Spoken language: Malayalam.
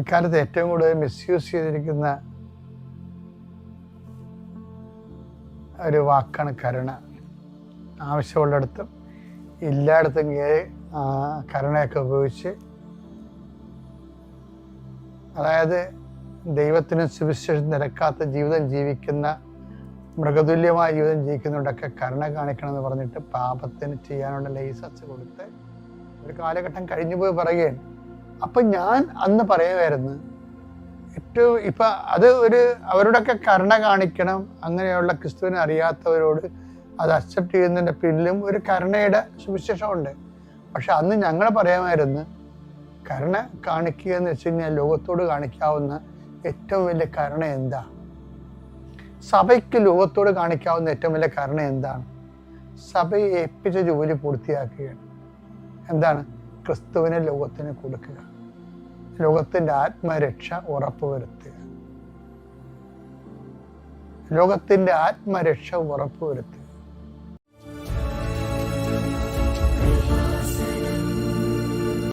ഇക്കാലത്ത് ഏറ്റവും കൂടുതൽ മിസ്യൂസ് ചെയ്തിരിക്കുന്ന ഒരു വാക്കാണ് കരുണ. ആവശ്യമുള്ളിടത്തും എല്ലായിടത്തും കരുണയൊക്കെ ഉപയോഗിച്ച് അതായത് ദൈവത്തിന് സുവിശേഷം നിരക്കാത്ത ജീവിതം ജീവിക്കുന്ന മൃഗതുല്യമായ ജീവിതം ജീവിക്കുന്നവരുടെയൊക്കെ കരുണ കാണിക്കണം എന്ന് പറഞ്ഞിട്ട് പാപത്തിന് ചെയ്യാനുള്ള ലൈസൻസ് കൊടുത്ത് ഒരു കാലഘട്ടം കഴിഞ്ഞു പോയി പറയുകയാണ്. അപ്പം ഞാൻ അന്ന് പറയുമായിരുന്നു ഏറ്റവും ഇപ്പം അത് ഒരു അവരോടൊക്കെ കരുണ കാണിക്കണം അങ്ങനെയുള്ള ക്രിസ്തുവിനെ അറിയാത്തവരോട് അത് അക്സെപ്റ്റ് ചെയ്യുന്നതിന്റെ പിന്നിലും ഒരു കരുണയുടെ സുവിശേഷമുണ്ട്. പക്ഷെ അന്ന് ഞങ്ങൾ പറയാമായിരുന്നു കരുണ കാണിക്കുക എന്ന് വെച്ച് കഴിഞ്ഞാൽ ലോകത്തോട് കാണിക്കാവുന്ന ഏറ്റവും വലിയ കരുണ എന്താ? സഭയ്ക്ക് ലോകത്തോട് കാണിക്കാവുന്ന ഏറ്റവും വലിയ കരുണ എന്താണ്? സഭയെ ഏൽപ്പിച്ച ജോലി പൂർത്തിയാക്കുകയാണ്. എന്താണ്? ക്രിസ്തുവിനെ ലോകത്തിന് കൊടുക്കുക. ലോകത്തിന്റെ ആത്മരക്ഷ ഉറപ്പുവരുത്തുക. ലോകത്തിന്റെ ആത്മരക്ഷ ഉറപ്പുവരുത്തുക.